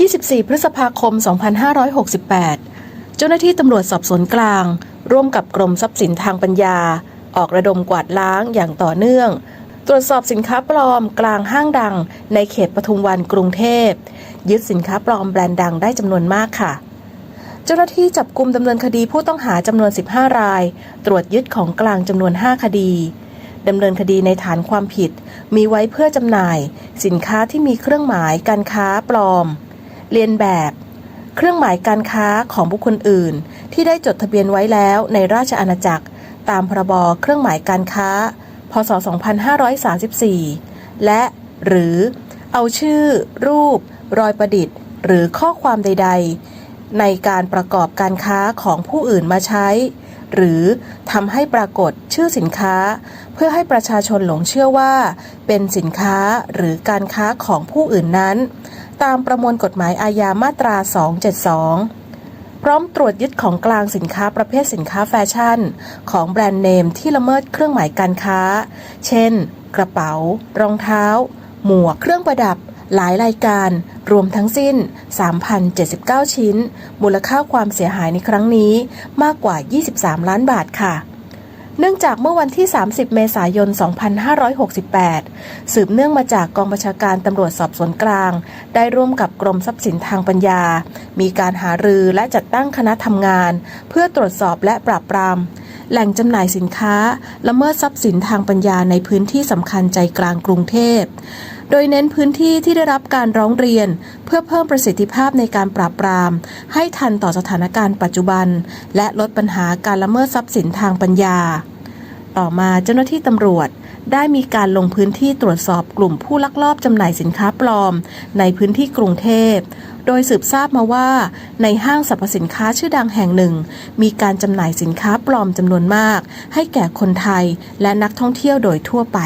24 พฤษภาคม 2568 เจ้าหน้าที่ตำรวจสอบสวนกลาง ร่วมกับกรมทรัพย์สินทางปัญญา ออกระดมกวาดล้างอย่างต่อเนื่อง ตรวจสอบสินค้าปลอมกลางห้างดัง ในเขตปทุมวันกรุงเทพ ยึดสินค้าปลอมแบรนด์ดังได้จำนวนมากค่ะ เจ้าหน้าที่จับกลุ่มดำเนินคดีผู้ต้องหาจำนวน 15 ราย ตรวจยึดของกลางจำนวน 5 คดีดำเนินคดีในฐานความผิด มีไว้เพื่อจำหน่าย สินค้าที่มีเครื่องหมายการค้าปลอม เรียนแบบ เครื่องหมายการค้าของบุคคลอื่น ที่ได้จดทะเบียนไว้แล้วในราชอาณาจักร ตามพรบเครื่องหมายการค้า พศ 2534 และหรือเอาชื่อ รูป รอยประดิษฐ์ หรือข้อความใด ๆ ในการประกอบการค้าของผู้อื่นมาใช้ หรือทำให้ปรากฏชื่อสินค้า เพื่อให้ประชาชนหลงเชื่อว่า เป็นสินค้าหรือการค้าของผู้อื่นนั้น ตามประมวลกฎหมายอาญามาตรา 272 พร้อมตรวจยึดของกลางสินค้าประเภทสินค้าแฟชั่น ของแบรนด์เนมที่ละเมิดเครื่องหมายการค้า เช่น กระเป๋า รองเท้า หมวก เครื่องประดับ หลายรายการ รวมทั้งสิ้น 3,079 ชิ้น มูลค่าความเสียหายในครั้งนี้มากกว่า 23 ล้านบาทค่ะ เนื่องจากเมื่อวันที่ 30 เมษายน 2568 สืบเนื่องมาจากกองบัญชาการตำรวจสอบสวนกลาง ได้ร่วมกับกรมทรัพย์สินทางปัญญา มีการหารือและจัดตั้งคณะทำงาน เพื่อตรวจสอบและปราบปราม แหล่งจำหน่ายสินค้า ละเมิดทรัพย์สินทางปัญญาในพื้นที่สำคัญใจกลางกรุงเทพ โดยเน้นพื้นที่ที่ได้รับการร้องเรียน เพื่อเพิ่มประสิทธิภาพในการปราบปราม ให้ทันต่อสถานการณ์ปัจจุบัน และลดปัญหาการละเมิดทรัพย์สินทางปัญญา ต่อมาเจ้าหน้าที่ตำรวจได้มีการลงพื้นที่ตรวจสอบกลุ่มผู้ลักลอบจำหน่ายสินค้าปลอม ในพื้นที่กรุงเทพ โดยสืบทราบมาว่า ในห้างสรรพสินค้าชื่อดังแห่งหนึ่ง มีการจำหน่ายสินค้าปลอมจำนวนมาก ให้แก่คนไทยและนักท่องเที่ยวโดยทั่วไป